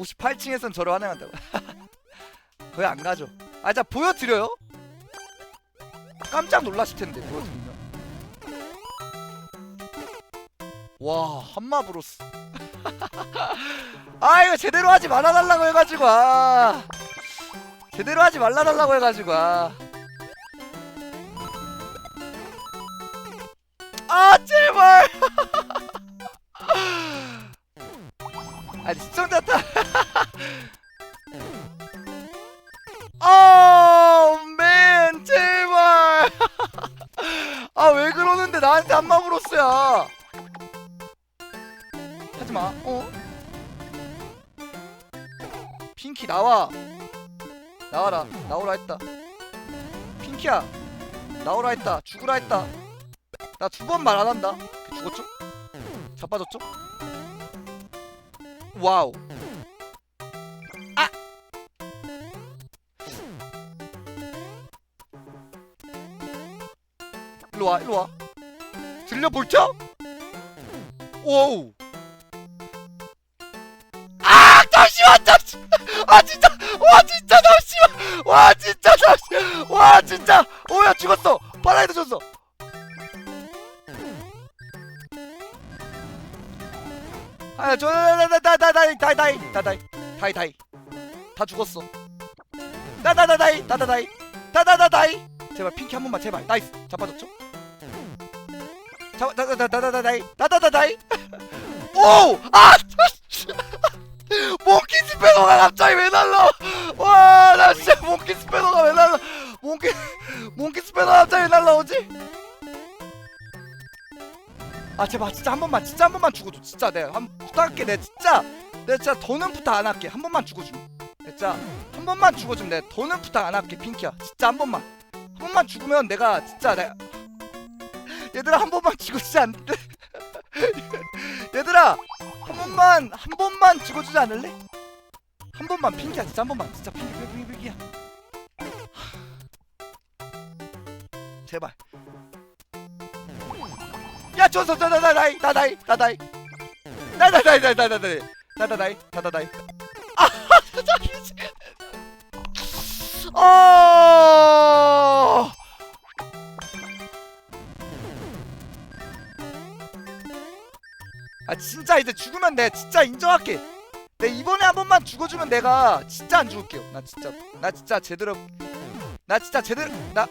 58층에선 저를 환영한다고. 거의 안 가죠. 아 자 보여드려요? 깜짝 놀라실 텐데 보여드리면. 와 한마 브로스. 아 이거 제대로 하지 말아달라고 해가지고 아. 제대로 하지 말라달라고 해가지고 아, 아 제발 아니 시청자 탓 아, 맨 제발. 아 왜 그러는데 나한테 한마브로스야 하지마 어? 핑키 나와. 나와라 나오라 했다. 핑키야 나오라 했다. 죽으라 했다. 나 두 번 말 안 한다. 죽었죠? 자빠졌죠? 와우. 아! 일로 와 일로 와. 들려볼죠? 오우. 아 잠시만 잠시만 아 진짜 와 진짜 잠시만. 와 진짜 잠시 와 진짜. 오야 죽었어. 바다에도 졌어 아저 다다다다다이 다이 다 다이 다이 다이 다 죽었어 다다다다이 다 다 다이 다 다 다 다이 제발 핑키 한 번만 제발 나이스 잡아줬죠 잡아 다다다다다이 다다다다이 오 아 몽키 스패너가 갑자기 왜 날라 와 나 진짜 몽키 스패너가 왜 날라 몽키 몽키 스패너가 갑자기 왜 날라오지 아 제발 진짜 한 번만 진짜 한 번만 죽어줘. 진짜 내가 한 부탁할게 내 진짜 내 진짜 더는 부탁 안 할게. 한 번만 죽어줘. 진짜 한 번만 죽어주면 내가 더는 부탁 안 할게 핑키야. 진짜 한 번만. 한 번만 죽으면 내가 진짜 내가 얘들아 한 번만 죽어주지 않는데 얘들아 한 번만 한 번만 죽어주지 않을래? 한 번만 핑키야 진짜 한 번만. 진짜 핑키 핑키 핑키야 제발 야 저서 다다다다이 다다이 다다이 다다다이 다다다이 다다다이 다다다이 아 진짜 미치겠네 어아 진짜 이제 죽으면 내 진짜 인정할게 내 이번에 한 번만 죽어주면 내가 진짜 안 죽을게요 나 진짜 나 진짜 제대로 나 진짜 제대로 나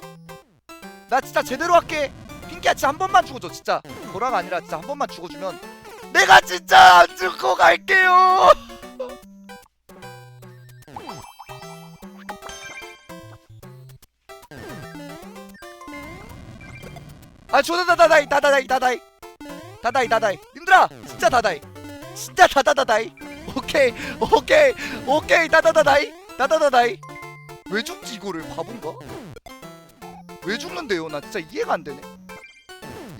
나 진짜 제대로 할게 핑키야 진짜 한 번만 죽어줘 진짜 보라가 아니라 진짜 한 번만 죽어주면 내가 진짜 안 죽고 갈게요! 아 조다 다다다이 다다다이 다다이. 다다이 다다이. 님들아 진짜 다다이. 진짜 다다다다이. 오케이 오케이 오케이. 다다다다이. 다다다다이. 왜 죽지 이거를? 바본가? 왜 죽는데요? 나 진짜 이해가 안 되네.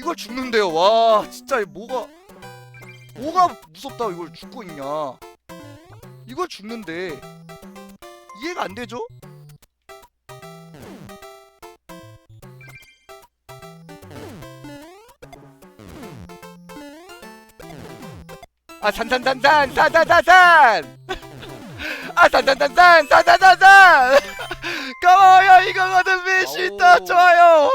이걸 죽는데요. 와, 진짜 이 뭐가 뭐가 무섭다 이걸 죽고 있냐? 이걸 죽는데 이해가 안 되죠? 아, 산산산산 산산산산. 아, 산산산산 산산산산. 고마워요 이거거든 미신다 좋아요.